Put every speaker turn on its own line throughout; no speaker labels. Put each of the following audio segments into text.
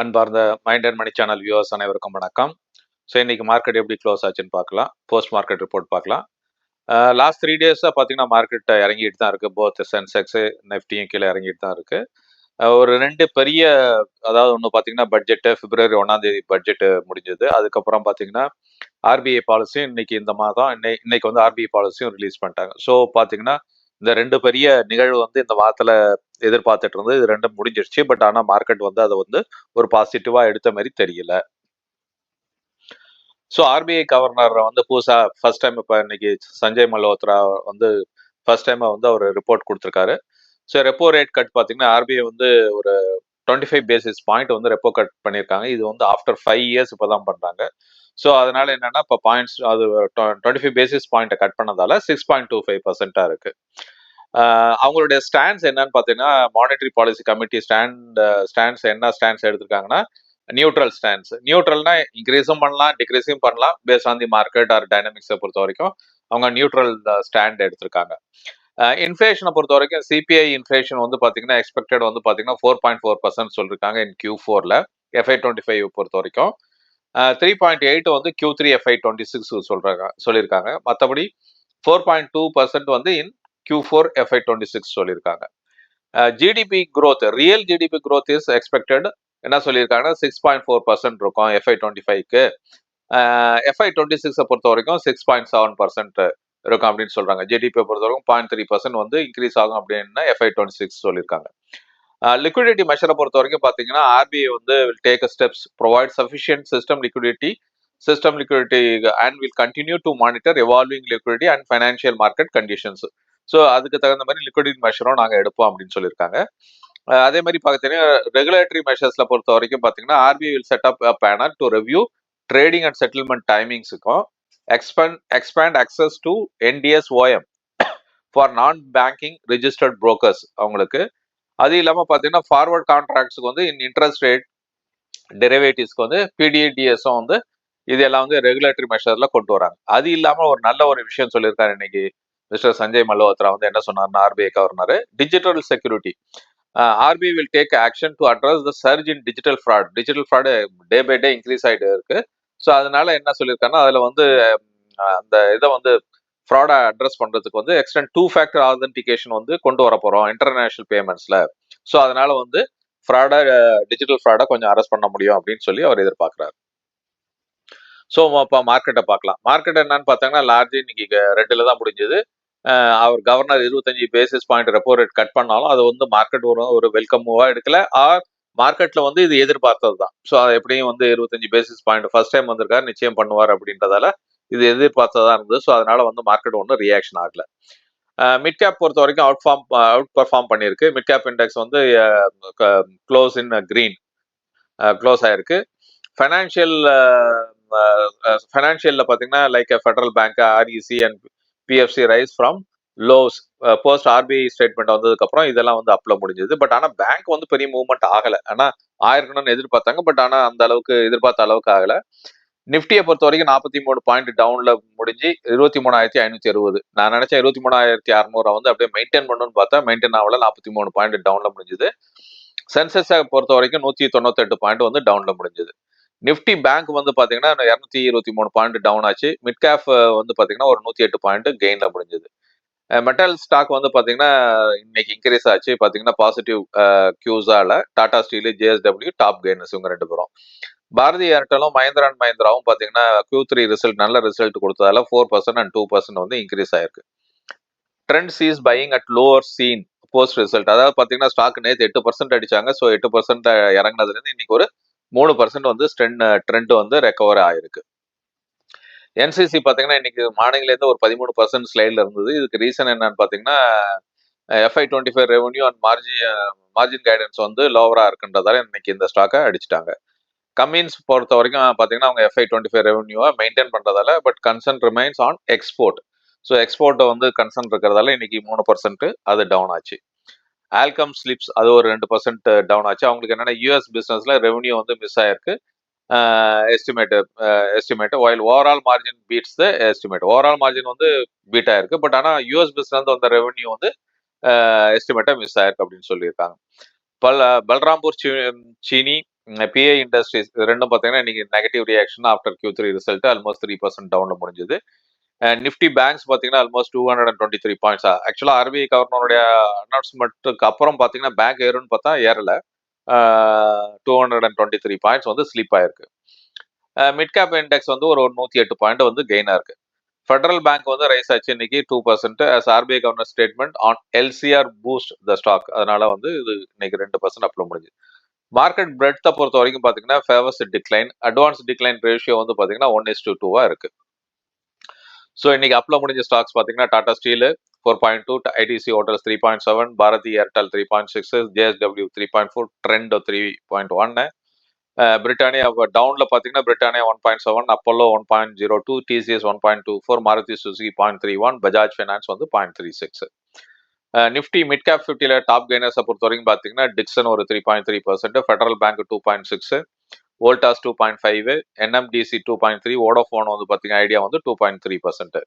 அன்பார்ந்த mind and money channel viewers அனைவருக்கும் வணக்கம். ஸோ இன்னைக்கு மார்க்கெட் எப்படி க்ளோஸ் ஆச்சுன்னு பார்க்கலாம். போஸ்ட் மார்க்கெட் ரிப்போர்ட் பார்க்கலாம். லாஸ்ட் த்ரீ டேஸாக பார்த்தீங்கன்னா மார்க்கெட் இறங்கிட்டு தான் இருக்குது போத் சென்செக்ஸு நெஃப்டியும் கீழே இறங்கிட்டு தான் இருக்குது ஒரு ரெண்டு பெரிய அதாவது ஒன்று பார்த்தீங்கன்னா பட்ஜெட்டு பிப்ரவரி ஒன்றாந்தேதி பட்ஜெட்டு முடிஞ்சது. அதுக்கப்புறம் பார்த்தீங்கன்னா ஆர்பிஐ பாலிசியும் இன்னைக்கு இந்த மாதம் இன்னை இன்னைக்கு வந்து ஆர்பிஐ பாலிசியும் ரிலீஸ் பண்ணிட்டாங்க. ஸோ பார்த்தீங்கன்னா இந்த ரெண்டு பெரிய நிகழ்வு வந்து இந்த வாரத்தில் எதிர்பார்த்துட்டு இருந்தது. இது ரெண்டும் முடிஞ்சிருச்சு. பட் ஆனால் மார்க்கெட் வந்து அதை வந்து ஒரு பாசிட்டிவா எடுத்த மாதிரி தெரியல. ஸோ ஆர்பிஐ கவர்னர் வந்து புதுசா ஃபர்ஸ்ட் டைம் இப்போ இன்னைக்கு சஞ்சய் மல்ஹோத்ரா வந்து ஃபர்ஸ்ட் டைம் வந்து அவர் ரிப்போர்ட் கொடுத்துருக்காரு. ஸோ ரெப்போ ரேட் கட் பார்த்தீங்கன்னா ஆர்பிஐ வந்து ஒரு டுவெண்ட்டி ஃபைவ் பேசிஸ் பாயிண்ட் வந்து ரெப்போ கட் பண்ணியிருக்காங்க. இது வந்து ஆஃப்டர் ஃபைவ் இயர்ஸ் இப்போ தான் பண்ணுறாங்க ஸோ அதனால என்னன்னா இப்போ பாயிண்ட்ஸ் அது டுவெண்ட்டி ஃபைவ் பேசிஸ் பாயிண்ட்டை கட் பண்ணதால சிக்ஸ் பாயிண்ட் டூ ஃபைவ் பர்சென்ட்டாக இருக்கு. அவங்களுடைய ஸ்டாண்ட்ஸ் என்னன்னு பார்த்தீங்கன்னா monetary policy committee stand stands என்ன ஸ்டாண்ட்ஸ் எடுத்திருக்காங்கன்னா நியூட்ரல் ஸ்டாண்ட்ஸ் நியூட்ரல்னா இன்க்ரீஸும் பண்ணலாம் டிக்ரீஸும் பண்ணலாம் base on the market or டைனமிக்ஸை பொறுத்த வரைக்கும் அவங்க நியூட்ரல் ஸ்டாண்ட் எடுத்திருக்காங்க. இன்ஃப்ளேஷனை பொறுத்த வரைக்கும் சிபிஐ இன்ஃப்ளேஷன் வந்து பார்த்தீங்கன்னா எக்ஸ்பெக்டட் வந்து பார்த்தீங்கன்னா ஃபோர் பாயிண்ட் ஃபோர் பர்சன்ட் சொல்லியிருக்காங்க இன் கியூ ஃபோரில் எஃப்ஐ டுவெண்ட்டி ஃபைவ் பொறுத்த வரைக்கும். த்ரீ பாயிண்ட் எயிட் வந்து Q three FY twenty six சொல்றாங்க சொல்லியிருக்காங்க. மற்றபடி ஃபோர் பாயிண்ட் டூ பர்சன்ட் வந்து in Q four FY twenty six சொல்லியிருக்காங்க. GDP growth real GDP growth is expected என்ன சொல்லியிருக்காங்கன்னா சிக்ஸ் பாயிண்ட் ஃபோர் பர்சன்ட் இருக்கும் எஃப்ஐ டுவெண்ட்டி ஃபைவ்க்கு எஃப்ஐ டுவெண்ட்டி சிக்ஸை பொறுத்த வரைக்கும் சிக்ஸ் பாயிண்ட் செவன் பர்சன்ட் இருக்கும் அப்படின்னு சொல்கிறாங்க ஜிடிபியை பொறுத்த வரைக்கும் பாயிண்ட் த்ரீ பர்சன்ட் வந்து இன்க்ரீஸ் ஆகும் அப்படின்னு எஃப்ஐ டுவெண்ட்டி சிக்ஸ் சொல்லியிருக்காங்க. லிக்விடிட்டி மெஷரை பொறுத்த வரைக்கும் பார்த்தீங்கன்னா ஆர்பிஐ வந்து will take a steps provide sufficient system liquidity system liquidity and will continue to monitor evolving liquidity and financial market conditions so அதுக்கு தகுந்த மாதிரி லிக்விடிட்டி மெஷரும் நாங்கள் எடுப்போம் அப்படின்னு சொல்லியிருக்காங்க. அதே மாதிரி பார்த்தீங்கன்னா ரெகுலேட்டரி மெஷர்ஸில் பொறுத்த வரைக்கும் பார்த்தீங்கன்னா RBI will set up panel to review trading and settlement டைமிங்ஸுக்கும் expand expand access to NDS OM for non banking registered brokers அவங்களுக்கு அது இல்லாமல் பார்த்தீங்கன்னா ஃபார்வர்ட் கான்ட்ராக்ட்ஸுக்கு வந்து இன் இன்ட்ரெஸ்ட் ரேட் டெரிவேட்டிவ்ஸ்க்கு வந்து பிடிஏடிஎஸும் வந்து இதெல்லாம் வந்து ரெகுலேட்டரி மெஷர்ல கொண்டு வராங்க. அது இல்லாமல் ஒரு நல்ல ஒரு விஷயம் சொல்லியிருக்காரு இன்னைக்கு மிஸ்டர் சஞ்சய் மல்ஹோத்ரா வந்து என்ன சொன்னார்னா RBI governor digital security RBI will take action to address the surge in digital fraud digital fraud day by day increase ஆகிட்டு இருக்கு. ஸோ அதனால என்ன சொல்லியிருக்காங்கன்னா அதில் வந்து அந்த இதை வந்து ஃப்ராடை அட்ரஸ் பண்ணுறதுக்கு வந்து எக்ஸ்டென்ட் டூ ஃபேக்டர் ஆதென்டிகேஷன் வந்து கொண்டு வர போகிறோம் இன்டர்நேஷனல் பேமெண்ட்ஸில் ஸோ அதனால வந்து ஃப்ராடை டிஜிட்டல் ஃப்ராடை கொஞ்சம் அரெஸ்ட் பண்ண முடியும் அப்படின்னு சொல்லி அவர் எதிர்பார்க்குறாரு. ஸோ இப்போ மார்க்கெட்டை பார்க்கலாம். மார்க்கெட் என்னன்னு பார்த்தாங்கன்னா லார்ஜ் இன்னைக்கு ரெட்டில் தான் முடிஞ்சது. அவர் கவர்னர் இருபத்தஞ்சு basis point repo rate cut பண்ணாலும் அது வந்து மார்க்கெட் ஒரு ஒரு வெல்கம் மூவாக எடுக்கல. ஆர் மார்க்கெட்ல வந்து இது எதிர்பார்த்தது தான். ஸோ அது எப்படியும் வந்து இருபத்தஞ்சு பேசிஸ் பாயிண்ட் ஃபர்ஸ்ட் டைம் வந்திருக்காரு நிச்சயம் பண்ணுவார் அப்படின்றதால இது எதிர்பார்த்ததா இருந்தது. ஸோ அதனால வந்து மார்க்கெட் ஒன்றும் ரியாக்ஷன் ஆகல. மிட் கேப் பொறுத்த வரைக்கும் அவுட் ஃபார்ம் அவுட் பர்ஃபார்ம் பண்ணியிருக்கு மிட் கேப் இண்டெக்ஸ் வந்து க்ளோஸ் இன் கிரீன் க்ளோஸ் ஆயிருக்கு. ஃபைனான்ஷியல் ஃபைனான்ஷியலில் பார்த்தீங்கன்னா like Federal Bank REC and PFC rise from lows post RBI statement வந்ததுக்கப்புறம் இதெல்லாம் வந்து அப்ல முடிஞ்சது. பட் ஆனால் பேங்க் வந்து பெரிய மூவ்மெண்ட் ஆகலை. ஆனால் ஆயிருக்கணும்னு எதிர்பார்த்தாங்க. பட் ஆனால் அந்த அளவுக்கு எதிர்பார்த்த அளவுக்கு ஆகலை. நிஃப்டியை பொறுத்த வரைக்கும் நாற்பத்தி மூணு பாயிண்ட் டவுன்ல முடிஞ்சு இருபத்தி மூணாயிரத்தி ஐநூத்தி அறுபது. நான் நினைச்சேன் இருபத்தி மூணாயிரத்தி அறுநூறு வந்து அப்படியே மெயின்டைன் பண்ணணும்னு பார்த்தா மெயின்டைன் ஆகல நாற்பத்தி மூணு பாயிண்ட் டவுன்ல முடிஞ்சது. சென்செக்ஸை பொறுத்த வரைக்கும் நூத்தி தொண்ணூத்தெட்டு பாயிண்ட் வந்து டவுன்ல முடிஞ்சது. நிஃப்டி பேங்க் வந்து பாத்தீங்கன்னா இரநூத்தி இருபத்தி மூணு பாயிண்ட் டவுன் ஆச்சு. மிட் கேப் வந்து பாத்தீங்கன்னா ஒரு நூத்தி எட்டு பாயிண்ட் கெயின்ல முடிஞ்சது. மெட்டல் ஸ்டாக் வந்து பாத்தீங்கன்னா இன்னைக்கு இன்க்ரீஸ் ஆச்சு. பாத்தீங்கன்னா positive கியூஸால Tata Steel JSW top gainers இவங்க ரெண்டு பேரும். பாரதி ஏர்டெலும் மஹிந்திரா அண்ட் மஹிந்திராவும் பார்த்தீங்கன்னா கியூ த்ரீ ரிசல்ட் நல்ல result கொடுத்ததால four percent and two percent வந்து இன்க்ரீஸ் ஆயிருக்கு. Trent sees buying at lower seen post result அதாவது பார்த்தீங்கன்னா ஸ்டாக் நேற்று எட்டு பர்சன்ட் அடிச்சாங்க. ஸோ எட்டு பர்சன்ட் இறங்கினதுலேருந்து இன்னைக்கு ஒரு மூணு பர்சன்ட் வந்து ஸ்ட்ரெண்ட் ட்ரெண்ட் வந்து ரெக்கவர் ஆயிருக்கு. என்சிசி பார்த்தீங்கன்னா இன்னைக்கு மார்னிங்லேருந்து ஒரு பதிமூணு பர்சன்ட் ஸ்லைடில் இருந்தது. இதுக்கு ரீசன் என்னன்னு பார்த்தீங்கன்னா FY twenty five revenue and Margie margin guidance வந்து லோவராக இருக்குன்றதால இன்னைக்கு இந்த ஸ்டாக்கை அடிச்சிட்டாங்க. கம்மின்ஸ் பொறுத்த வரைக்கும் பார்த்தீங்கன்னா அவங்க எஃப்ஐ டுவெண்ட்டி ஃபைவ் ரெவன்யூவை மெயின்டைன் பண்ணுறதால but concern remains on export so எக்ஸ்போர்ட்டை வந்து கன்சர்ன் இருக்கிறதால இன்னைக்கு மூணு பர்சன்ட் அது டவுன் ஆச்சு. ஆல்கம் ஸ்லிப்ஸ் அது ஒரு ரெண்டு பர்சன்ட் டவுன் ஆச்சு. அவங்களுக்கு என்னென்னா யூஎஸ் பிஸ்னஸில் ரெவன்யூ வந்து மிஸ் ஆயிருக்கு. Estimate estimate while overall margin beats the estimate overall margin வந்து பீட் ஆயிருக்கு. பட் ஆனால் யூஎஸ் பிஸ்னஸ் வந்த ரெவன்யூ வந்து எஸ்டிமேட்டாக மிஸ் ஆயிருக்கு அப்படின்னு சொல்லியிருக்காங்க. பல் பல்ராம்பூர் சீனி பிஏ இண்டஸ்ட்ரீஸ் ரெண்டும் பார்த்தீங்கன்னா இன்னைக்கு negative reaction after Q three result almost three percent டவுன்ல முடிஞ்சது. நிஃப்டி பேங்க்ஸ் பார்த்தீங்கன்னா almost two hundred and twenty three points ஆக்சுவலாக ஆர்பிஐ கவர்னருடைய அனௌன்ஸ்மெண்ட்டுக்கு அப்புறம் பார்த்தீங்கன்னா பேங்க் ஏறும்னு பார்த்தா ஏறல. Two hundred and twenty three points வந்து ஸ்லிப் ஆயிருக்கு. மிட் கேப் இண்டெக்ஸ் வந்து ஒரு நூற்றி எட்டு பாயிண்ட் வந்து கெயினாக இருக்கு ஃபெடரல் பேங்க் வந்து ரைஸ் ஆச்சு இன்னைக்கு two percent as RBI governor statement on LCR boost the stock அதனால வந்து இது இன்னைக்கு ரெண்டு பர்சன்ட் அப்ளோ முடிஞ்சு மார்க்கெட் பிரெட்டை பொறுத்த வரைக்கும் பார்த்தீங்கன்னா favours decline advance decline ratio வந்து பார்த்தீங்கன்னா ஒன் இஸ் டூ டூவா இருக்கு. ஸோ இன்னைக்கு அப்ல முடிஞ்ச ஸ்டாக்ஸ் பார்த்தீங்கன்னா Tata Steel four point two ITC Hotels three point seven Bharti Airtel three point six JSW three point four Trent three point ஒன்னு Britannia டவுன்ல பார்த்தீங்கன்னா Britannia one point seven Apollo one point zero two TCS one point two four Maruti Suzuki point three one Bajaj Finance வந்து point three six Nifty mid cap ஃபிஃப்டியில் top கெய்னர்ஸை பொறுத்த வரைக்கும் பார்த்தீங்கன்னா Dixon ஒரு three point three percent Federal Bank two point six Voltas two point five NMDC two point three Vodafone வந்து பார்த்தீங்கன்னா Idea வந்து டூ பாயிண்ட் த்ரீ பர்சன்ட்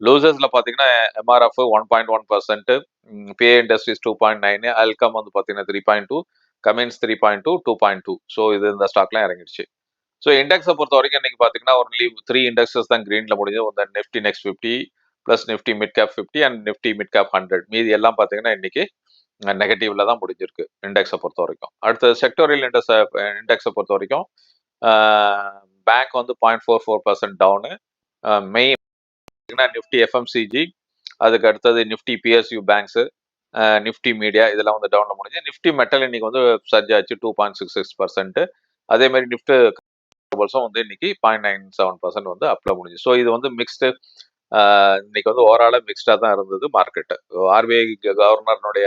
லூசர்ஸில் பார்த்தீங்கன்னா MRF one point one percent PA industries two point nine Alkem வந்து பார்த்தீங்கன்னா three point two Cummins three point two two point two so இது இந்த ஸ்டாக்லாம் இறங்கிடுச்சு. So இண்டெக்ஸை பொறுத்த வரைக்கும் இன்னைக்கு பார்த்தீங்கன்னா ஒன்லி த்ரீ இண்டெக்ஸஸ் தான் க்ரீனில் முடிஞ்சது. One Nifty next fifty plus Nifty mid cap fifty and Nifty mid cap hundred மீதி எல்லாம் பார்த்தீங்கன்னா இன்னைக்கு நெகட்டிவ்ல தான் முடிஞ்சிருக்கு இண்டெக்ஸை பொறுத்த வரைக்கும். அடுத்தது செக்டோரியல் இண்டெக்ஸ் இண்டெக்ஸை பொறுத்த வரைக்கும் பேங்க் வந்து point four four percent down main Nifty FMCG அதுக்கு அடுத்தது Nifty PSU banks Nifty media இதெல்லாம் வந்து டவுனில் முடிஞ்சு நிஃப்டி மெட்டல் இன்னைக்கு வந்து சர்ஜ் ஆச்சு two point six six percent அதே மாதிரி நிஃப்டி வருஷம் வந்து இன்னைக்கு பாயிண்ட் நைன் செவன் பர்சன்ட் வந்து அப்ல முடிஞ்சு. ஸோ இது வந்து மிக்ஸ்டு இன்னைக்கு வந்து ஓவராலாக மிக்ஸ்டாக தான் இருந்தது மார்க்கெட்டு ஆர்பிஐ கவர்னர்னுடைய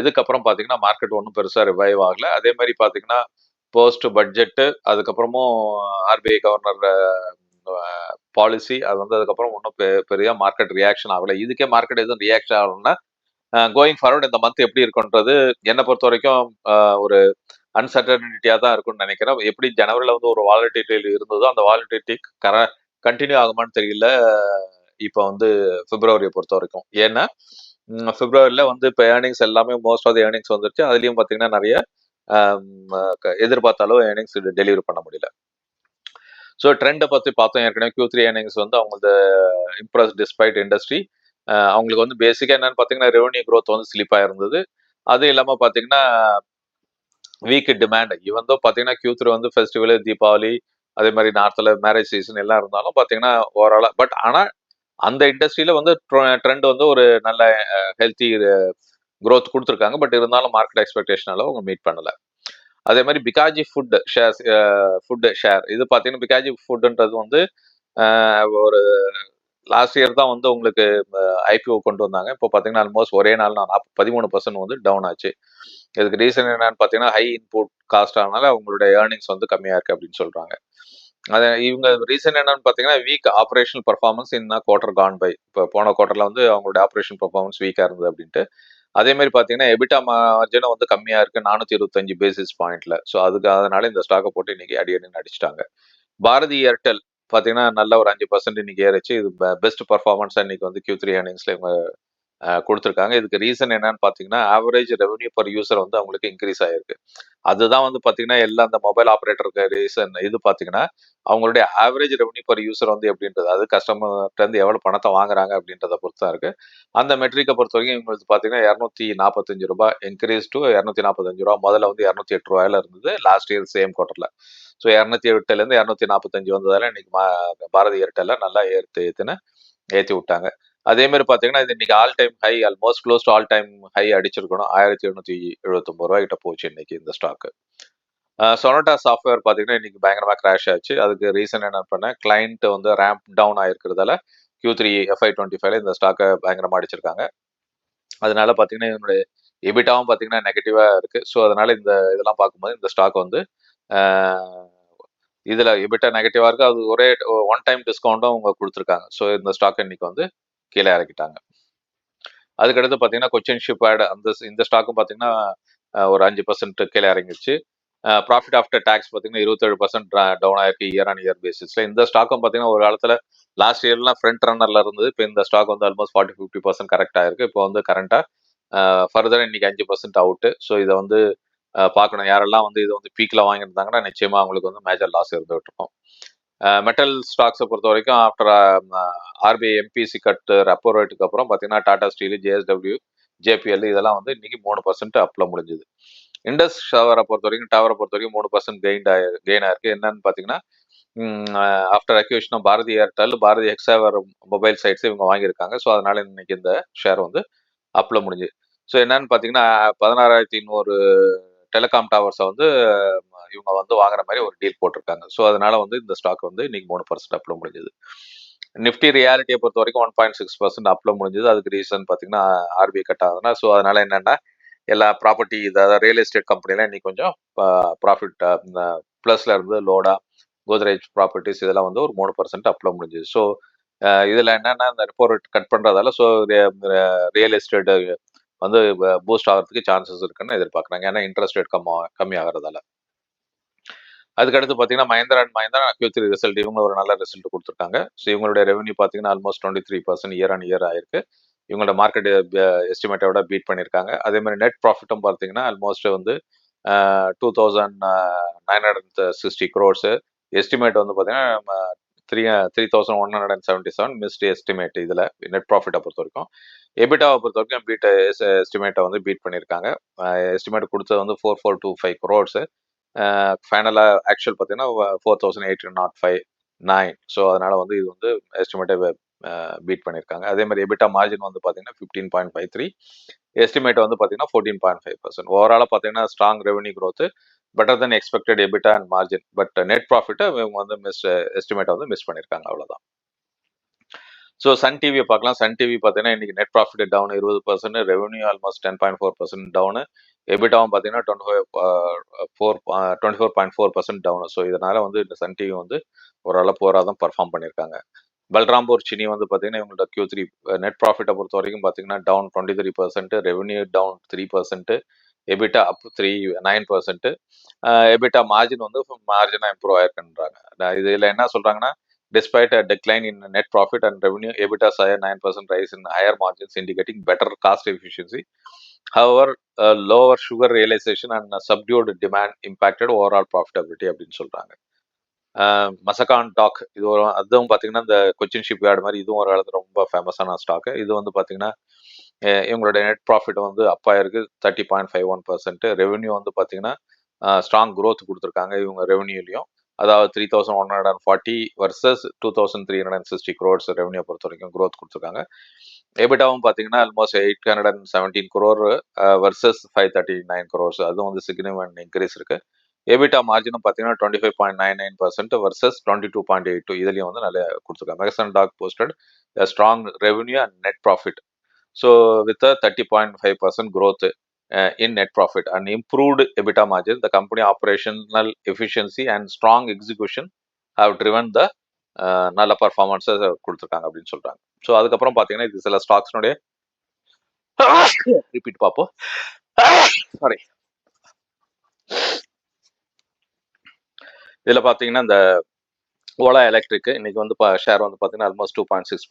இதுக்கப்புறம் பார்த்தீங்கன்னா மார்க்கெட் ஒன்றும் பெருசாக ரிவைவ் ஆகல. அதே மாதிரி பார்த்தீங்கன்னா போஸ்ட் பட்ஜெட்டு அதுக்கப்புறமும் ஆர்பிஐ கவர்னர் பாலிசி அது வந்து அதுக்கப்புறம் ஒன்றும் பெரிய மார்க்கெட் ரியாக்ஷன் ஆகலை. இதுக்கே மார்க்கெட் எதுவும் ரியாக்ஷன் ஆகணும்னா கோயிங் ஃபார்வர்ட் இந்த மந்த் எப்படி இருக்குன்றது என்னை பொறுத்த வரைக்கும் ஒரு அன்சர்டனிட்டியாக தான் இருக்கும்னு நினைக்கிறேன். எப்படி ஜனவரியில் வந்து ஒரு வாலிட்டிட்டி இருந்ததோ அந்த வாலிட்டிட்டி கர கண்டினியூ ஆகுமான்னு தெரியல. இப்போ வந்து பிப்ரவரியை பொறுத்த வரைக்கும். ஏன்னா பிப்ரவரியில் வந்து இப்போ ஏர்னிங்ஸ் எல்லாமே மோஸ்ட் ஆஃப் த ஏர்னிங்ஸ் வந்துருச்சு. அதுலேயும் பார்த்தீங்கன்னா நிறைய எதிர்பார்த்தாலும் ஏர்னிங்ஸ் டெலிவரி பண்ண முடியல. ஸோ ட்ரெண்டை பற்றி பார்த்தோம். ஏற்கனவே கியூ த்ரீ ஏர்னிங்ஸ் வந்து அவங்களது இம்ப்ரெஸ் டிஸ்பைட் இண்டஸ்ட்ரி அவங்களுக்கு வந்து பேசிக்காக என்னன்னு பார்த்தீங்கன்னா ரெவன்யூ க்ரோத் வந்து ஸ்லிப்பாக இருந்தது அது இல்லாமல் பார்த்தீங்கன்னா வீக் டிமாண்ட் இவன் தான் பார்த்தீங்கன்னா கியூ த்ரீ வந்து ஃபெஸ்டிவலு தீபாவளி அதே மாதிரி நார்த்தில் மேரேஜ் சீசன் எல்லாம் இருந்தாலும் பார்த்தீங்கன்னா ஓவராலாக பட் ஆனால் அந்த இண்டஸ்ட்ரியில வந்து ட்ரெண்ட் வந்து ஒரு நல்ல ஹெல்த்தி க்ரோத் கொடுத்துருக்காங்க. பட் இருந்தாலும் மார்க்கெட் எக்ஸ்பெக்டேஷன் அளவு அவங்க மீட் பண்ணல. அதே மாதிரி Bikaji food shares food share இது பார்த்தீங்கன்னா பிகாஜி ஃபுட்டுன்றது வந்து ஒரு லாஸ்ட் இயர் தான் வந்து உங்களுக்கு ஐபிஓ கொண்டு வந்தாங்க. இப்போ பார்த்தீங்கன்னா ஆல்மோஸ்ட் ஒரே நாள் நான் பதிமூணு பர்சன்ட் வந்து டவுன் ஆச்சு. இதுக்கு ரீசன் என்னன்னு பார்த்தீங்கன்னா ஹை இன்புட் காஸ்ட் ஆனால அவங்களுடைய ஏர்னிங்ஸ் வந்து கம்மியாக இருக்கு அப்படின்னு சொல்கிறாங்க அது இவங்க ரீசன் என்னன்னு பார்த்தீங்கன்னா வீக் ஆப்ரேஷனல் பர்ஃபார்மன்ஸ் இன்னும் குவார்டர் கான் பை இப்போ போன குவார்டரில் வந்து அவங்களுடைய ஆப்ரேஷன் பர்ஃபார்மன்ஸ் வீக்காக இருந்தது அப்படின்ட்டு. அதே மாதிரி பார்த்தீங்கன்னா எபிட்டா மார்ஜினும் வந்து கம்மியாக இருக்குது நானூற்றி இருபத்தஞ்சு பேசிஸ் பாயிண்ட்ல ஸோ அதுக்கு அதனால இந்த ஸ்டாக்கை போட்டு இன்னைக்கு அடி அடின்னு அடிச்சிட்டாங்க. பாரதி ஏர்டெல் பார்த்தீங்கன்னா நல்ல ஒரு அஞ்சு பர்சன்ட் இன்னைக்கு ஏறிச்சு. இது பெஸ்ட் பர்ஃபார்மன்ஸ் இன்னைக்கு வந்து கியூ த்ரீ ஏர்னிங்ஸில் இவங்க கொடுத்துருக்காங்க. இதுக்கு ரீசன் என்னன்னு பார்த்தீங்கன்னா ஆவரேஜ் ரெவன்யூ பர் யூசர் வந்து அவங்களுக்கு இன்க்ரீஸ் ஆயிருக்கு. அதுதான் வந்து பார்த்தீங்கன்னா எல்லா அந்த மொபைல் ஆப்ரேட்டருக்கு ரீசன் இது பார்த்தீங்கன்னா அவங்களுடைய ஆவரேஜ் ரெவன்யூ பர் யூசர் வந்து எப்படின்றது அது கஸ்டமர்கிட்ட எவ்வளோ பணத்தை வாங்குறாங்க அப்படின்றத பொறுத்து தான் இருக்கு. அந்த மெட்ரிக்கை பொறுத்த வரைக்கும் இவங்களுக்கு பார்த்தீங்கன்னா இரநூத்தி நாற்பத்தஞ்சு ரூபாய் இன்க்ரீஸ் டு இரநூத்தி நாற்பத்தஞ்சு ரூபா முதல்ல வந்து இரநூத்தி எட்டு ரூபாயில இருந்தது. லாஸ்ட் இயர் சேம் குவார்டர்ல ஸோ இரநூத்தி எட்டுலேருந்து இரநூத்தி நாற்பத்தஞ்சு வந்ததால இன்னைக்கு பாரதி ஏர்டெல்லாம் நல்லா ஏற்று ஏற்றுன்னு ஏற்றி விட்டாங்க. அதே மாதிரி பார்த்தீங்கன்னா இது இன்னைக்கு all time high almost close to all time high அடிச்சிருக்கணும். ஆயிரத்தி எழுநூத்தி எழுபத்தொம்பது ரூபா கிட்ட போச்சு இன்னைக்கு இந்த ஸ்டாக்கு சொனட்டா சாஃப்ட்வேர் பார்த்தீங்கன்னா இன்னைக்கு பயங்கரமாக கிராஷ் ஆச்சு. அதுக்கு ரீசன் என்ன பண்ண கிளைண்ட் வந்து ரேம்ப் டவுன் ஆயிருக்கிறதால கியூ த்ரீ எஃப்ஐ டுவெண்ட்டி ஃபைவ்ல இந்த ஸ்டாக்கை பயங்கரமாக அடிச்சிருக்காங்க. அதனால பார்த்தீங்கன்னா இதனுடைய எபிட்டாவும் பார்த்தீங்கன்னா நெகட்டிவாக இருக்குது ஸோ அதனால இந்த இதெல்லாம் பார்க்கும்போது இந்த ஸ்டாக் வந்து இதில் எபிட்டா நெகட்டிவாக இருக்குது அது ஒரே ஒன் டைம் டிஸ்கவுண்ட்டும் அவங்க கொடுத்துருக்காங்க. ஸோ இந்த ஸ்டாக் இன்னைக்கு வந்து கீழே இறக்கிட்டாங்க. அதுக்கடுத்து பார்த்தீங்கன்னா கொச்சின் ஷிப் ஆட் அந்த இந்த ஸ்டாக்கும் பார்த்தீங்கன்னா ஒரு அஞ்சு பர்சன்ட் கீழே இறங்கிடுச்சு. ப்ராஃபிட் ஆஃப்டர் டேக்ஸ் பார்த்தீங்கன்னா இருபத்தேழு பர்சன்ட் டவுன் ஆயிருக்கு இயர் ஆன் இயர் பேசிஸ்ல இந்த ஸ்டாக்கும் பார்த்தீங்கன்னா ஒரு காலத்தில் லாஸ்ட் இயர்லாம் ஃப்ரண்ட் ரன்னர்ல இருந்தது. இப்போ இந்த ஸ்டாக் வந்து ஆல்மோஸ்ட் ஃபார்ட்டி ஃபிஃப்டி பர்சன்ட் கரெக்டாக இருக்கு இப்போ வந்து கரெக்டாக ஃபர்தர் இன்னைக்கு அஞ்சு பர்சன்ட் அவுட்டு ஸோ இதை வந்து பார்க்கணும். யாரெல்லாம் வந்து இதை வந்து பீக்கில் வாங்கியிருந்தாங்கன்னா நிச்சயமாக அவங்களுக்கு வந்து மேஜர் லாஸ் இருந்துகிட்டு இருக்கும். மெட்டல் ஸ்டாக்ஸை பொறுத்த வரைக்கும் after RBI MPC cut repo ரேட்டுக்கு அப்புறம் பார்த்தீங்கன்னா டாடா ஸ்டீல் ஜேஎஸ்டபிள்யூ ஜேபிஎல் இதெல்லாம் வந்து இன்னைக்கு மூணு பர்சன்ட் அப்பில் முடிஞ்சுது. இண்டஸ் டவரை பொறுத்த வரைக்கும் டவரை பொறுத்த வரைக்கும் மூணு பர்சன்ட் கெயின் ஆகி கெயின் ஆயிருக்கு. என்னன்னு பார்த்தீங்கன்னா after acquisition Bharti Airtel Bharti எக்ஸாவர் mobile sites இவங்க வாங்கியிருக்காங்க. ஸோ அதனால இன்னைக்கு இந்த ஷேர் வந்து அப்பில் முடிஞ்சு ஸோ என்னன்னு பார்த்தீங்கன்னா பதினாறாயிரத்தி இன்னொரு டெலிகாம் டவர்ஸை வந்து இவங்க வந்து வாங்குற மாதிரி ஒரு டீல் போட்டிருக்காங்க. ஸோ அதனால வந்து இந்த ஸ்டாக் வந்து இன்னைக்கு மூணு பர்சன்ட் அப்ல முடிஞ்சது. நிஃப்டி ரியாலிட்டியை பொறுத்த வரைக்கும் ஒன் பாயிண்ட் சிக்ஸ் பர்சன்ட் அப்ல முடிஞ்சது. அதுக்கு ரீசன் பார்த்தீங்கன்னா ஆர்பிஐ கட் ஆகுதுன்னா ஸோ அதனால என்னென்னா எல்லா ப்ராப்பர்ட்டி இதாவது ரியல் எஸ்டேட் கம்பெனிலாம் இன்னைக்கு கொஞ்சம் ப்ராஃபிட் ப்ளஸ்ல இருந்து லோடா கோத்ரேஜ் ப்ராப்பர்ட்டிஸ் இதெல்லாம் வந்து ஒரு மூணு பர்சன்ட் அப்ல முடிஞ்சது. ஸோ இதில் என்னென்னா இந்த ரிப்போர்ட் கட் பண்ணுறதால ஸோ ரியல் எஸ்டேட் வந்து பூஸ்ட் ஆகிறதுக்கு சான்சஸ் இருக்குன்னு எதிர்பார்க்குறாங்க. ஏன்னா இன்ட்ரெஸ்ட் ரேட் கம்மி கம்மி ஆகிறதால அதுக்கடுத்து பார்த்தீங்கன்னா Mahindra and Mahindra Q three result இவங்க ஒரு நல்ல ரிசல்ட் கொடுத்துருக்காங்க. ஸோ இவங்களுடைய ரெவன்யூ பார்த்தீங்கன்னா almost twenty three percent year on year ஆயிருக்கு. இவங்களோட மார்க்கெட் எஸ்டிமேட்டோட பீட் பண்ணியிருக்காங்க. அதே மாதிரி நெட் ப்ராஃபிட்டும் பார்த்தீங்கன்னா ஆல்மோஸ்ட் வந்து two thousand nine hundred sixty crores estimate வந்து பார்த்தீங்கன்னா three three thousand one hundred and seventy seven missed estimate இதில் நெட் ப்ராஃபிட்டை பொறுத்த வரைக்கும் எபிட்டாவை பொறுத்த வரைக்கும் பீட் எஸ்டிமேட்டை வந்து பீட் பண்ணியிருக்காங்க. எஸ்டிமேட் கொடுத்தது வந்து four four two five crores ஃபைனலாக ஆக்சுவல் பார்த்தீங்கன்னா four thousand eight not five nine so அதனால வந்து இது வந்து எஸ்டிமேட்டை பீட் பண்ணியிருக்காங்க அதே மாதிரி எபிட்டா மார்ஜின் வந்து பார்த்தீங்கன்னா fifteen point five three estimate வந்து பார்த்தீங்கன்னா ஃபோர்டீன் பாயிண்ட் ஃபைவ் பர்சன்ட் ஓவராலாக பார்த்தீங்கன்னா strong revenue growth better than expected EBITDA and margin but net ப்ராஃபிட்டை இவங்க வந்து மிஸ் எஸ்டிமேட்டை வந்து மிஸ் பண்ணியிருக்காங்க அவ்வளோதான் ஸோ சன் டிவியை பார்க்கலாம். சன் டிவி பார்த்தீங்கன்னா இன்னைக்கு நெட் ப்ராஃபிட் டவுன் இருபது percent revenue almost ten point four percent down எபிட்டாவும் பார்த்தீங்கன்னா twenty five four twenty four point four percent down so இதனால வந்து இந்த சன் டிவி வந்து ஓரளவு போராக தான் பர்ஃபார்ம் பண்ணியிருக்காங்க பல்ராம்பூர் சினி வந்து பார்த்தீங்கன்னா இவங்களோட கியூ த்ரீ நெட் ப்ராஃபிட்டை பொறுத்த வரைக்கும் பார்த்தீங்கன்னா down twenty three percent revenue down three percent EBITDA up three nine percent EBITDA margin வந்து மார்ஜினாக இம்ப்ரூவ் ஆயிருக்குன்றாங்க. இதில் என்ன சொல்கிறாங்கன்னா despite a decline in net profit and revenue, EBITDA saw a 9% rise in higher margins, indicating better cost efficiency. However lower sugar realisation and subdued demand impacted overall profitability அப்படின்னு சொல்கிறாங்க Mazagon talk இது ஒரு அதுவும் பார்த்தீங்கன்னா இந்த கொச்சின் ஷிப் யார்டு மாதிரி இதுவும் ஒரு காலத்தில் ரொம்ப ஃபேமஸான ஸ்டாக்கு இது வந்து பார்த்தீங்கன்னா இவங்களோட நெட் ப்ராஃபிட் வந்து அப்பாயிருக்கு thirty point five one percent revenue வந்து பார்த்தீங்கன்னா ஸ்ட்ராங் க்ரோத் கொடுத்துருக்காங்க இவங்க ரெவன்யூலையும் அதாவது three thousand one hundred and forty versus two thousand three hundred and sixty crores revenue பொறுத்த வரைக்கும் க்ரோத் கொடுத்துருக்காங்க எபிட்டாவும் பார்த்தீங்கன்னா almost eight hundred and seventeen crore versus five thirty nine crores அதுவும் வந்து சிக்னிஃபிகண்ட் இன்க்ரீஸ் இருக்கு. எபிட்டா மார்ஜினும் பார்த்தீங்கன்னா twenty five point nine nine percent versus twenty two point eight two இதுலையும் வந்து நல்லா கொடுத்துருக்காங்க. Mazagon Dock posted strong revenue and net profit so with thirty point five percent growth Uh, in net profit. And improved EBITDA margin, the company operational efficiency and strong execution have driven the uh, நல்ல பர்ஃபார்மன்ஸை கொடுத்துருக்காங்க அப்படின்னு சொல்றாங்க. So அதுக்கப்புறம் பார்த்தீங்கன்னா இது சில ஸ்டாக்ஸ்னுடைய repeat பார்ப்போம். சாரி இதில் பார்த்தீங்கன்னா இந்த ஓலா எலக்ட்ரிக் இன்னைக்கு வந்து ஷேர் வந்து பார்த்தீங்கன்னா almost two point six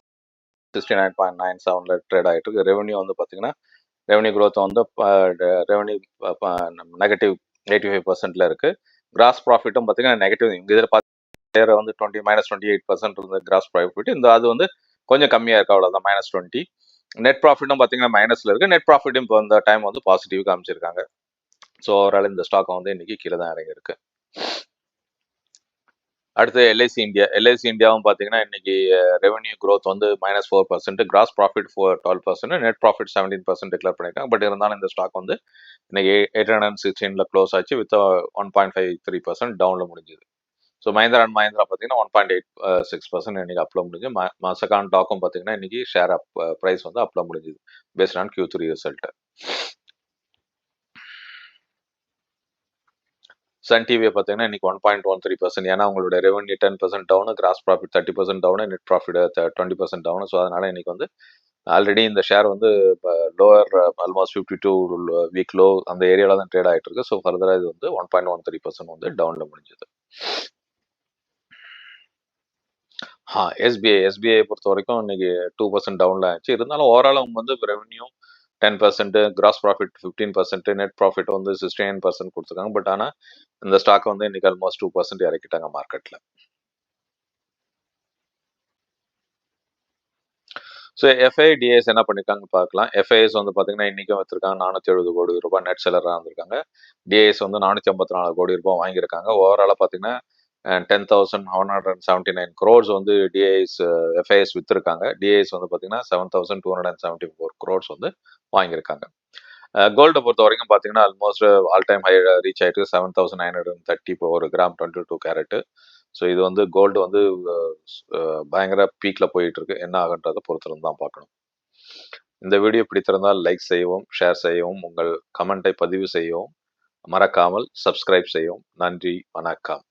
sixty nine point nine செவனில் ட்ரேட் ஆகிட்டு இருக்கு. ரெவன்யூ வந்து பார்த்தீங்கன்னா ரெவன்யூ க்ரோத் வந்து ரெவன்யூ நெகட்டிவ் எயிட்டி ஃபைவ் பர்சன்ட்ல இருக்கு. கிராஸ் ப்ராஃபிட்டும் பார்த்தீங்கன்னா நெகட்டிவ் இங்கே இதில் பார்த்து வந்து twenty minus twenty eight percent இருந்த கிராஸ் ப்ராஃபிட் இந்த அது வந்து கொஞ்சம் கம்மியாக இருக்கு அவ்வளோதான் மைனஸ் டுவெண்ட்டி நெட் ப்ராஃபிட்டும் பார்த்தீங்கன்னா மைனஸில் இருக்கு. நெட் ப்ராஃபிட்டும் இப்போ இந்த டைம் வந்து பாசிட்டிவ் காமிச்சிருக்காங்க. ஸோ ஓவரால் இந்த ஸ்டாக் வந்து இன்னைக்கு கீழே தான் இறங்கியிருக்கு. அடுத்து எல்ஐசி இந்தியா எல்ஐசி இந்தியாவும் பார்த்தீங்கன்னா இன்னைக்கு ரெவன்யூ க்ரோத் வந்து minus four percent gross profit four twelve percent net profit seventeen percent declare பண்ணியிருக்காங்க. பட் இருந்தாலும் இந்த ஸ்டாக் வந்து இன்னைக்கு எயிட் ஹண்ட்ரட் சிக்ஸ்டீனில் க்ளோஸ் ஆச்சு with one point five three percent டவுனில் முடிஞ்சுது. ஸோ மஹிந்திரா அண்ட் மஹிந்திரா பார்த்தீங்கன்னா one point eight six percent இன்னைக்கு அப்ல முடிஞ்சு மசகான் டாக்கும் பார்த்தீங்கன்னா இன்னைக்கு ஷேர் அப் ப்ரைஸ் வந்து அப்ல முடிஞ்சுது based on Q three result Sun டிவியை பார்த்தீங்கன்னா இன்னைக்கு one point one three percent ஏன்னா உங்களோட revenue ten percent down gross profit thirty percent down net profit twenty percent down so அதனால இன்னைக்கு வந்து ஆல்ரெடி இந்த ஷேர் வந்து lower almost fifty two week low அந்த ஏரியாவில் தான் ட்ரேட் ஆகிட்டு இருக்கு. ஸோ ஃபர்தராக இது வந்து one point one three percent வந்து டவுனில் முடிஞ்சது. ஆ எஸ்பிஐ எஸ்பிஐ பொறுத்த வரைக்கும் இன்னைக்கு டூ பர்சன்ட் டவுனில் ஆச்சு இருந்தாலும் ஓவரால் அவங்க வந்து revenue ten percent gross profit fifteen percent net profit வந்து சிக்ஸ்டி நைன் பர்சன்ட் கொடுத்துருக்காங்க. பட் ஆனால் இந்த ஸ்டாக் வந்து இன்னைக்கு ஆல்மோஸ்ட் டூ பர்சன்ட் இறக்கிட்டாங்க மார்க்கெட்டில் ஸோ எஃப்ஐ டிஎஸ் என்ன பண்ணியிருக்காங்க பார்க்கலாம். எஃப்ஐஎஸ் வந்து பார்த்தீங்கன்னா இன்றைக்கும் வச்சிருக்காங்க நானூற்றி எழுபது கோடி ரூபாய் நெட் செலராக இருந்திருக்காங்க. டிஎஸ் வந்து நானூற்றி ஐம்பத்தி நாலு கோடி ரூபாய் வாங்கியிருக்காங்க. ஓவராலாக பார்த்தீங்கன்னா ten thousand one hundred and seventy nine crores வந்து டிஐஎஸ் எஃப்ஐஎஸ் uh, விற்றுருக்காங்க டிஐஎஸ் வந்து பார்த்தீங்கன்னா seven thousand two hundred and seventy four crores வந்து வாங்கியிருக்காங்க. Uh, கோல்டை பொறுத்த வரைக்கும் பார்த்தீங்கன்னா almost all time high reach ஆகிட்டு seven thousand nine hundred thirty இப்போ ஒரு gram twenty two carat so இது வந்து கோல்டு வந்து uh, பயங்கர பீக்கில் போயிட்டு இருக்கு என்ன ஆகுன்றதை பொறுத்திருந்து தான் பார்க்கணும். இந்த வீடியோ பிடித்திருந்தால் லைக் செய்யவும் ஷேர் செய்யவும் உங்கள் கமெண்ட்டை பதிவு செய்யவும் மறக்காமல் சப்ஸ்கிரைப் செய்யவும். நன்றி வணக்கம்.